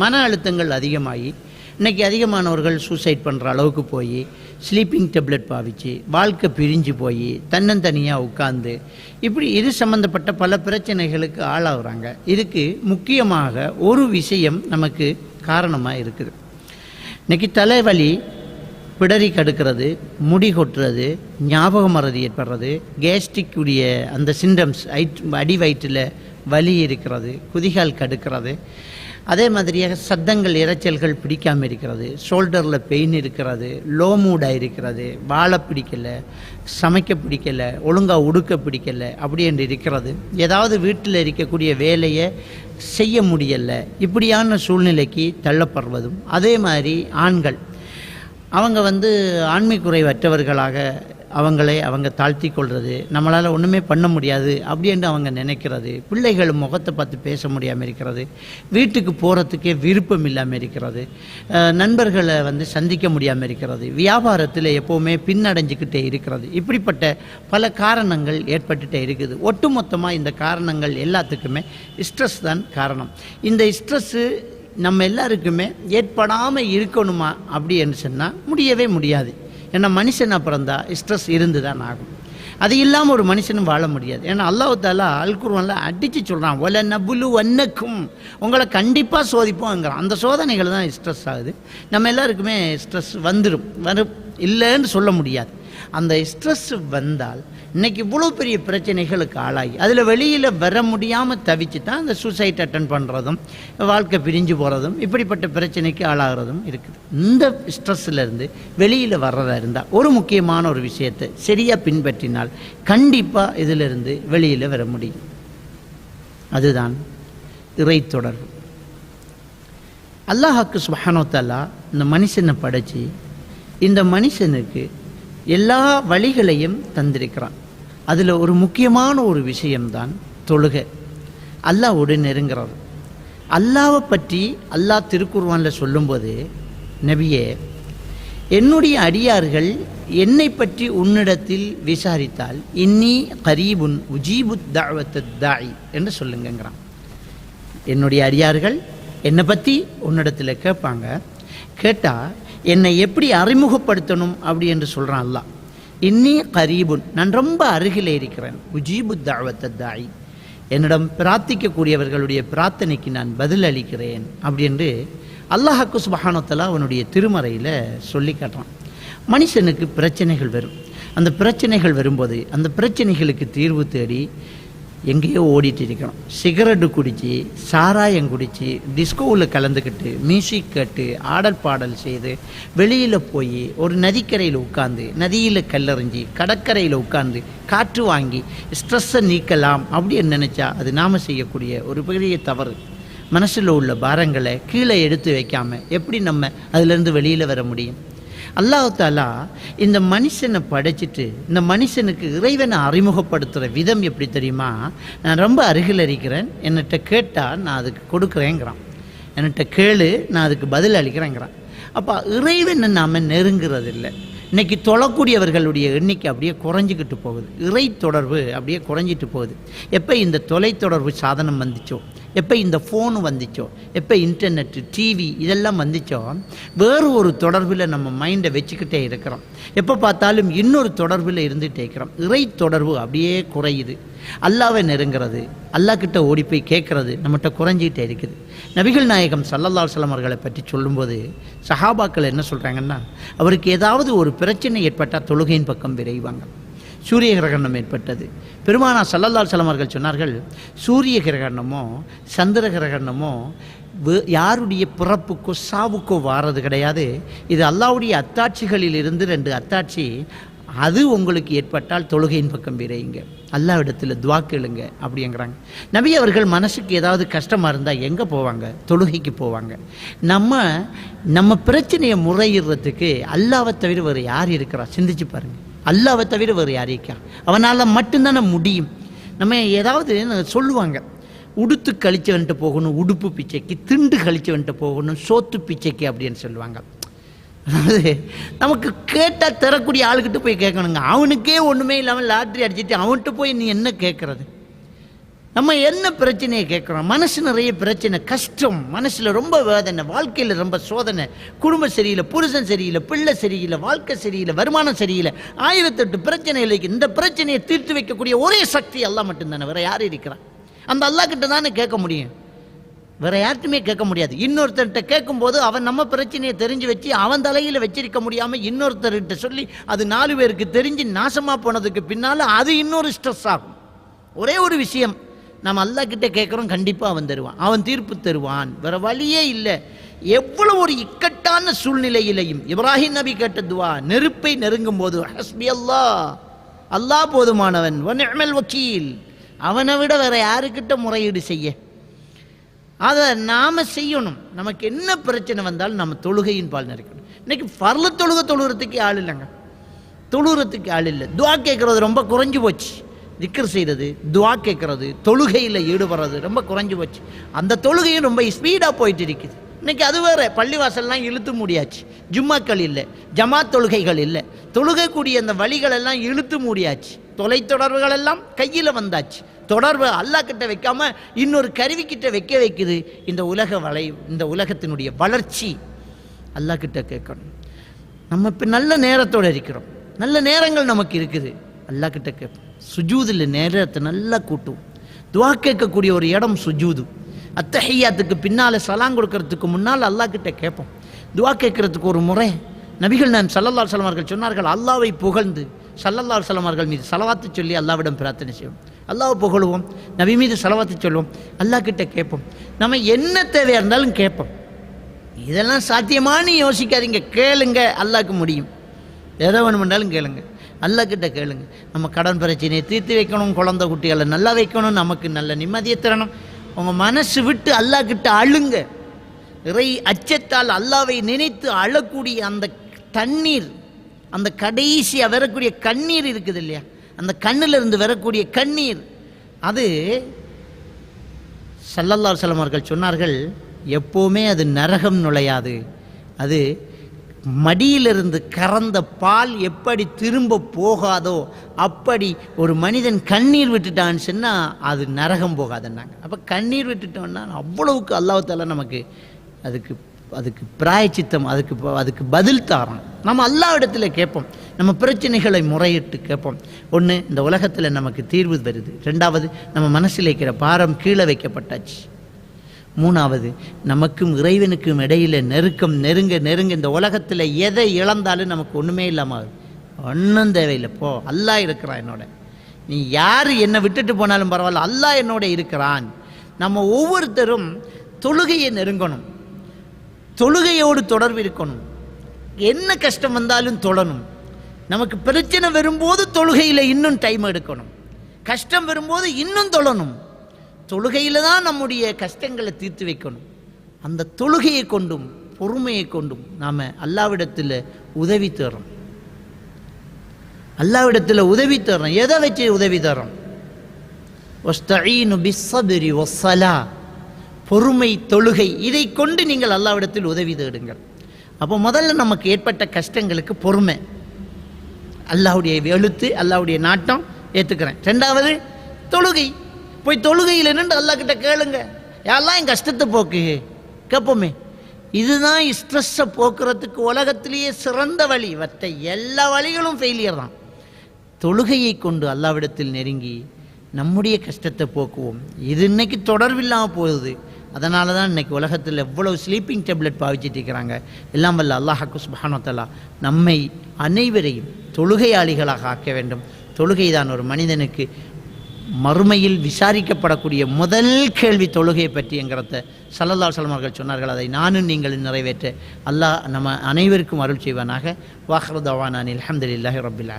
மன அழுத்தங்கள் அதிகமாகி இன்னைக்கு அதிகமானவர்கள் சூசைட் பண்ணுற அளவுக்கு போய் ஸ்லீப்பிங் டெப்லெட் பாவிச்சு வாழ்க்கை பிரிஞ்சு போய் தன்னந்தனியாக உட்கார்ந்து இப்படி இது சம்மந்தப்பட்ட பல பிரச்சனைகளுக்கு ஆளாகுறாங்க. இதுக்கு முக்கியமாக ஒரு விஷயம் நமக்கு காரணமாக இருக்குது. இன்றைக்கி தலைவலி பிடரி கடுக்கிறது முடி கொட்டுறது ஞாபக மறதி ஏற்படுறது கேஸ்ட்ரிக் உடைய அந்த ஐட் அடி வயிற்றில் வலி இருக்கிறது குதிகால் கடுக்கிறது. அதே மாதிரியாக சத்தங்கள் இரைச்சல்கள் பிடிக்காமல் இருக்கிறது. ஷோல்டரில் பெயின் இருக்கிறது. லோ மூடாக இருக்கிறது. வாழை பிடிக்கல. சமைக்க பிடிக்கல. ஒழுங்காக உடுக்க பிடிக்கல. அப்படி என்று இருக்கிறது. ஏதாவது வீட்டில் இருக்கக்கூடிய வேலையை செய்ய முடியலை. இப்படியான சூழ்நிலைக்கு தள்ளப்படுவதும். அதே மாதிரி ஆண்கள். அவங்க வந்து ஆண்மை குறைவற்றவர்களாக அவங்களை அவங்க தாழ்த்தி கொள்வது நம்மளால் ஒன்றுமே பண்ண முடியாது அப்படின்னு அவங்க நினைக்கிறது பிள்ளைகள் முகத்தை பார்த்து பேச முடியாமல் இருக்கிறது வீட்டுக்கு போகிறதுக்கே விருப்பம் இல்லாமல் இருக்கிறது நண்பர்களை வந்து சந்திக்க முடியாமல் இருக்கிறது வியாபாரத்தில் எப்போவுமே பின்னடைஞ்சுக்கிட்டே இருக்கிறது. இப்படிப்பட்ட பல காரணங்கள் ஏற்பட்டுகிட்டே இருக்குது. ஒட்டுமொத்தமாக இந்த காரணங்கள் எல்லாத்துக்குமே ஸ்ட்ரெஸ் தான் காரணம். இந்த ஸ்ட்ரெஸ்ஸு நம்ம எல்லாருக்குமே ஏற்படாமல் இருக்கணுமா அப்படின்னு சொன்னால் முடியவே முடியாது. ஏன்னா மனுஷன் பிறந்தா ஸ்ட்ரெஸ் இருந்து தான் ஆகும். அது இல்லாமல் ஒரு மனுஷனும் வாழ முடியாது. ஏன்னா அல்லாஹ் தாலா அடித்து சொல்கிறான் ஒல நபுலு வன்னக்கும் உங்களை கண்டிப்பாக சோதிப்போங்கிறான் அந்த சோதனைகள் தான் ஸ்ட்ரெஸ் ஆகுது. நம்ம எல்லாருக்குமே ஸ்ட்ரெஸ் வந்துடும் வரும். இல்லைன்னு சொல்ல முடியாது. அந்த ஸ்ட்ரெஸ் வந்தால் இன்னைக்கு இவ்வளோ பெரிய பிரச்சனைகளுக்கு ஆளாகி அதில் வெளியில் வர முடியாமல் தவிச்சு தான் அந்த சூசைட் அட்டன் பண்ணுறதும் வாழ்க்கை பிரிஞ்சு போகிறதும் இப்படிப்பட்ட பிரச்சனைக்கு ஆளாகிறதும் இருக்குது. இந்த ஸ்ட்ரெஸ்ஸிலேருந்து வெளியில் வர்றதா இருந்தால் ஒரு முக்கியமான ஒரு விஷயத்தை சரியாக பின்பற்றினால் கண்டிப்பாக இதிலிருந்து வெளியில் வர முடியும். அதுதான் இறை தொடர்பு. அல்லாஹாக்கு சுபஹானோத்தல்லா இந்த மனுஷனை படைச்சி இந்த மனுஷனுக்கு எல்லா வழிகளையும் தந்திருக்கிறான். அதில் ஒரு முக்கியமான ஒரு விஷயம்தான் தொழுகை. அல்லாவோடு நெருங்கிறது அல்லாவை பற்றி அல்லாஹ் திருக்குர்வானில் சொல்லும்போது நபியே என்னுடைய அடியார்கள் என்னை பற்றி உன்னிடத்தில் விசாரித்தால் இன்னி கரீபுன் உஜீபுத் தாவத்து தாய் என்று சொல்லுங்கங்கிறான். என்னுடைய அடியார்கள் என்னை பற்றி உன்னிடத்தில் கேட்பாங்க. கேட்டால் என்னை எப்படி அறிமுகப்படுத்தணும் அப்படி என்று சொல்கிறான் அல்லாஹ். இன்னி கரீபுன். நான் ரொம்ப அருகில் இருக்கிறேன். உஜீபு தாவத்த தாய் என்னிடம் பிரார்த்திக்கக்கூடியவர்களுடைய பிரார்த்தனைக்கு நான் பதில் அளிக்கிறேன் அப்படி என்று அல்லாஹாக்கு சுபஹானத்தலா அவனுடைய திருமறையில் சொல்லி காட்டுறான். மனுஷனுக்கு பிரச்சனைகள் வரும். அந்த பிரச்சனைகள் வரும்போது அந்த பிரச்சனைகளுக்கு தீர்வு தேடி எங்கேயோ ஓடிட்டு இருக்கணும். சிகரெட்டு குடித்து சாராயம் குடித்து டிஸ்கோவில் கலந்துக்கிட்டு மியூசிக் கேட்டு ஆடல் பாடல் செய்து வெளியில் போய் ஒரு நதிக்கரையில் உட்காந்து நதியில் கல்லறிஞ்சி கடற்கரையில் உட்காந்து காற்று வாங்கி ஸ்ட்ரெஸ்ஸை நீக்கலாம் அப்படின்னு நினச்சா அது நாம் செய்யக்கூடிய ஒரு பெரிய தவறு. மனசில் உள்ள பாரங்களை கீழே எடுத்து வைக்காமல் எப்படி நம்ம அதிலேருந்து வெளியில் வர முடியும்? அல்லாஹ் தாலா இந்த மனுஷனை படைச்சிட்டு இந்த மனுஷனுக்கு இறைவனை அறிமுகப்படுத்துகிற விதம் எப்படி தெரியுமா? நான் ரொம்ப அருகில் இருக்கிறேன். என்னட்ட கேட்டால் நான் அதுக்கு கொடுக்குறேங்கிறான். என்கிட்ட கேளு நான் அதுக்கு பதில் அளிக்கிறேங்கிறான். அப்போ இறைவனை நாம் நெருங்குறது இல்லை இன்னைக்கு தொழக்கூடியவர்களுடைய எண்ணிக்கை அப்படியே குறைஞ்சிக்கிட்டு போகுது. இறை தொடர்பு அப்படியே குறைஞ்சிட்டு போகுது. எப்போ இந்த தொலைத்தொடர்பு சாதனம் வந்துச்சோ? எப்போ இந்த ஃபோனு வந்துச்சோ எப்போ இன்டர்நெட்டு டிவி இதெல்லாம் வந்துச்சோ வேறு ஒரு தொடர்பில் நம்ம மைண்டை வச்சுக்கிட்டே இருக்கிறோம். எப்போ பார்த்தாலும் இன்னொரு தொடர்பில் இருந்துகிட்டே இருக்கிறோம். இறை தொடர்பு அப்படியே குறையுது. அல்லாவை நெருங்கிறது அல்லாஹ் கிட்ட ஓடி போய் கேட்குறது நம்மகிட்ட குறைஞ்சிக்கிட்டே இருக்குது. நபிகள் நாயகம் சல்லல்லா சலமர்களை அவர்களை பற்றி சொல்லும்போது சஹாபாக்கள் என்ன சொல்கிறாங்கன்னா அவருக்கு ஏதாவது ஒரு பிரச்சனை ஏற்பட்டால் தொழுகையின் பக்கம் விரைவாங்க. சூரிய கிரகணம் ஏற்பட்டது. பெருமானா சல்லல்லால் அவர்கள் சொன்னார்கள் சூரிய கிரகணமோ சந்திர கிரகணமோ யாருடைய பிறப்புக்கோ சாவுக்கோ வாரது கிடையாது. இது அல்லாவுடைய அத்தாட்சிகளில் இருந்து ரெண்டு அத்தாட்சி. அது உங்களுக்கு ஏற்பட்டால் தொழுகையின் பக்கம் விரையுங்க. அல்லாவிடத்தில் துவா கேளுங்க அப்படிங்கிறாங்க. நபி அவர்கள் மனசுக்கு ஏதாவது கஷ்டமாக இருந்தால் எங்கே போவாங்க? தொழுகைக்கு போவாங்க. நம்ம நம்ம பிரச்சனையை முறையிடுறதுக்கு அல்லாவை தவிர வேறு யார் இருக்கிறா? சிந்திச்சு பாருங்கள் அல்லாவை தவிர வேறு யார் அவனால் மட்டும்தானே முடியும். நம்ம ஏதாவது சொல்லுவாங்க உடுத்து கழிச்சவன்ட்டு போகணும் உடுப்பு பிச்சைக்கு திண்டு கழிச்சவன்ட்டு போகணும் சோத்து பிச்சைக்கு அப்படின்னு சொல்லுவாங்க. அதாவது நமக்கு கேட்டால் தரக்கூடிய ஆளுக்கிட்ட போய் கேட்கணுங்க. அவனுக்கே ஒன்றுமே இல்லாமல் லாட்ரி அடிச்சிட்டு அவன்கிட்ட போய் நீ என்ன கேட்குறது? நம்ம என்ன பிரச்சனையை கேட்குறோம்? மனசு நிறைய பிரச்சனை கஷ்டம் மனசில் ரொம்ப வேதனை வாழ்க்கையில் ரொம்ப சோதனை குடும்பம் சரியில்லை புருஷன் சரியில்லை பிள்ளை சரியில்லை வாழ்க்கை சரியில்லை வருமானம் சரியில்லை ஆயிரத்தெட்டு பிரச்சனைகளுக்கு இந்த பிரச்சனையை தீர்த்து வைக்கக்கூடிய ஒரே சக்தி எல்லாம் மட்டும்தானே வேற யார் இருக்கிறான் அந்த அல்லா கிட்ட தானே கேட்க முடியும். வேற யார்ட்டுமே கேட்க முடியாது. இன்னொருத்தர்கிட்ட கேட்கும்போது அவன் நம்ம பிரச்சனையை தெரிஞ்சு வச்சு அவன் தலையில் வச்சிருக்க முடியாமல் இன்னொருத்தர்கிட்ட சொல்லி அது நாலு பேருக்கு தெரிஞ்சு நாசமாக போனதுக்கு பின்னால் அது இன்னொரு ஸ்ட்ரெஸ் ஆகும். ஒரே ஒரு விஷயம் நம்ம அல்லாஹ் கிட்டே கேட்குறோம் கண்டிப்பாக அவன் தருவான். அவன் தீர்ப்பு தருவான். வேற வழியே இல்லை. எவ்வளோ ஒரு இக்கட்டான சூழ்நிலையிலையும் இப்ராஹிம் நபி கேட்டதுவா நெருப்பை நெருங்கும் போது ஹஸ்பி அல்லாஹ் அல்லாஹ் போதுமானவன். வநிஅமல் வக்கீல். அவனை விட வேற யாருக்கிட்ட முறையீடு செய்ய? அதை நாம் செய்யணும். நமக்கு என்ன பிரச்சனை வந்தாலும் நம்ம தொழுகையின் பால் நினைக்கணும் இன்னைக்கு பரல தொழுகை தொழுகிறதுக்கு ஆள் இல்லைங்க. தொழுகிறதுக்கு ஆள் இல்லை. துவா கேட்குறது ரொம்ப குறைஞ்சு போச்சு. திக்கர் செய்கிறது துவா கேட்குறது தொழுகையில் ஈடுபடுறது ரொம்ப குறைஞ்சி போச்சு. அந்த தொழுகையும் ரொம்ப ஸ்பீடாக போயிட்டு இருக்குது. இன்னைக்கு அது வேறு பள்ளிவாசல்லாம் இழுத்து முடியாச்சு. ஜும்மாக்கள் இல்லை ஜமாத் தொழுகைகள் இல்லை. தொழுகக்கூடிய அந்த வழிகளெல்லாம் இழுத்து மூடியாச்சு. தொலைத்தொடர்புகள் எல்லாம் கையில் வந்தாச்சு. தொடர்பு அல்லாஹ் கிட்ட வைக்காம இன்னொரு கருவிக்கிட்ட வைக்க வைக்குது. இந்த உலக வளை இந்த உலகத்தினுடைய வளர்ச்சி அல்லாஹ் கிட்ட கேட்கணும். நம்ம இப்போ நல்ல நேரத்தோடு இருக்கிறோம். நல்ல நேரங்கள் நமக்கு இருக்குது. அல்லாஹ் கிட்ட கேட்போம். சுஜூதில் நேரத்தை நல்லா கூட்டும். துவா கேட்கக்கூடிய ஒரு இடம் சுஜூது. அத்தஹையாத்துக்கு பின்னால் சலாங் கொடுக்கறதுக்கு முன்னால் அல்லாஹ் கிட்ட கேட்போம். துவா கேட்கறதுக்கு ஒரு முறை நபிகள் நான் சல்லல்லா சலமார்கள் சொன்னார்கள் அல்லாவை புகழ்ந்து சல்லல்லா சலமார்கள் மீது சலவாத்து சொல்லி அல்லாவிடம் பிரார்த்தனை செய்வோம். அல்லாவை புகழுவோம் நபி மீது சலவாத்து சொல்லுவோம் அல்லாஹ் கிட்ட கேட்போம். நம்ம என்ன தேவையாக இருந்தாலும் கேட்போம். இதெல்லாம் சாத்தியமானு யோசிக்காதீங்க. கேளுங்க அல்லாஹ்க்கு முடியும். எதை வேணும் பண்ணாலும் கேளுங்கள் அல்லக்கிட்ட கேளுங்க. நம்ம கடன் பிரச்சனையை தீர்த்து வைக்கணும் குழந்தை குட்டிகளை நல்லா வைக்கணும் நமக்கு நல்ல நிம்மதியை தரணும். உங்கள் மனசு விட்டு அல்லாஹ் கிட்ட அழுங்க. இறை அச்சத்தால் அல்லாவை நினைத்து அழக்கூடிய அந்த தண்ணீர் அந்த கடைசியாக வரக்கூடிய கண்ணீர் இருக்குது இல்லையா? அந்த கண்ணிலிருந்து வரக்கூடிய கண்ணீர். அது சல்லல்லா செல்லமார்கள் சொன்னார்கள் எப்போவுமே அது நரகம் நுழையாது. அது மடியிலிருந்து கறந்த பால் எப்படி திரும்ப போகாதோ அப்படி ஒரு மனிதன் கண்ணீர் விட்டுட்டான்னு சொன்னால் அது நரகம் போகாதுன்னாங்க. அப்போ கண்ணீர் விட்டுட்டோன்னா அவ்வளவுக்கு அல்லாஹால நமக்கு அதுக்கு அதுக்கு பிராயச்சித்தம் அதுக்கு அதுக்கு பதில் தாரோம் நம்ம எல்லா இடத்துல கேட்போம். நம்ம பிரச்சனைகளை முறையிட்டு கேட்போம். ஒன்று இந்த உலகத்தில் நமக்கு தீர்வு வருது. ரெண்டாவது நம்ம மனசில் இருக்கிற பாரம் கீழே வைக்கப்பட்டாச்சு. மூணாவது நமக்கும் இறைவனுக்கும் இடையில் நெருக்கம் நெருங்க நெருங்க இந்த உலகத்தில் எதை இழந்தாலும் நமக்கு ஒன்றுமே இல்லாமல் ஒன்றும் தேவையில்லை. போ அல்லாஹ் இருக்கிறான் என்னோட. நீ யார் என்னை விட்டுட்டு போனாலும் பரவாயில்ல அல்லாஹ் என்னோட இருக்கிறான். நம்ம ஒவ்வொருத்தரும் தொழுகையை நெருங்கணும். தொழுகையோடு தொடர்பு இருக்கணும். என்ன கஷ்டம் வந்தாலும் தொழணும். நமக்கு பிரச்சனை வரும்போது தொழுகையில் இன்னும் டைம் எடுக்கணும். கஷ்டம் வரும்போது இன்னும் தொழணும். தொழுகையில் தான் நம்முடைய கஷ்டங்களை தீர்த்து வைக்கணும். அந்த தொழுகையை கொண்டும் பொறுமையை கொண்டும் நாம் அல்லாவிடத்தில் உதவி தரோம் அல்லாவிடத்தில் உதவி தரோம் எதை வச்சு உதவி தர்றோம் பிஸ்ஸபிரி வஸ்ஸலா. பொறுமை தொழுகை இதை கொண்டு நீங்கள் அல்லாவிடத்தில் உதவி தேடுங்கள். அப்போ முதல்ல நமக்கு ஏற்பட்ட கஷ்டங்களுக்கு பொறுமை. அல்லாவுடைய எழுத்து அல்லாவுடைய நாட்டம் ஏற்றுக்கிறேன் ரெண்டாவது தொழுகை. போய் தொழுகையில் நின்று அல்லாஹ் கிட்ட கேளுங்க. யாரெல்லாம் என் கஷ்டத்தை போக்கு. கேட்போமே இதுதான் ஸ்ட்ரெஸ்ஸை போக்குறதுக்கு உலகத்திலேயே சிறந்த வழி. மற்ற எல்லா வழிகளும் ஃபெயிலியர் தான். தொழுகையை கொண்டு அல்லாவிடத்தில் நெருங்கி நம்முடைய கஷ்டத்தை போக்குவோம். இது இன்னைக்கு தொடர்பில்லாமல் போகுது. அதனால தான் இன்னைக்கு உலகத்தில் எவ்வளோ ஸ்லீப்பிங் டேப்லெட் பாவிச்சிட்டு இருக்கிறாங்க. எல்லாம் வல்ல அல்லாஹாக்கு சுபஹானத்தல்லா நம்மை அனைவரையும் தொழுகையாளிகளாக ஆக்க வேண்டும். தொழுகை தான் ஒரு மனிதனுக்கு மறுமையில் விசாரிக்கப்படக்கூடிய முதல் கேள்வி தொழுகையை பற்றிங்கிறத சல்லல்லா சலமர்கள் சொன்னார்கள். அதை நானும் நீங்கள் நிறைவேற்ற அல்லாஹ் நம்ம அனைவருக்கும் அருள் செய்வானாக. வாஹ்ரதவானான் அலமதுல்லாஹி ரபில்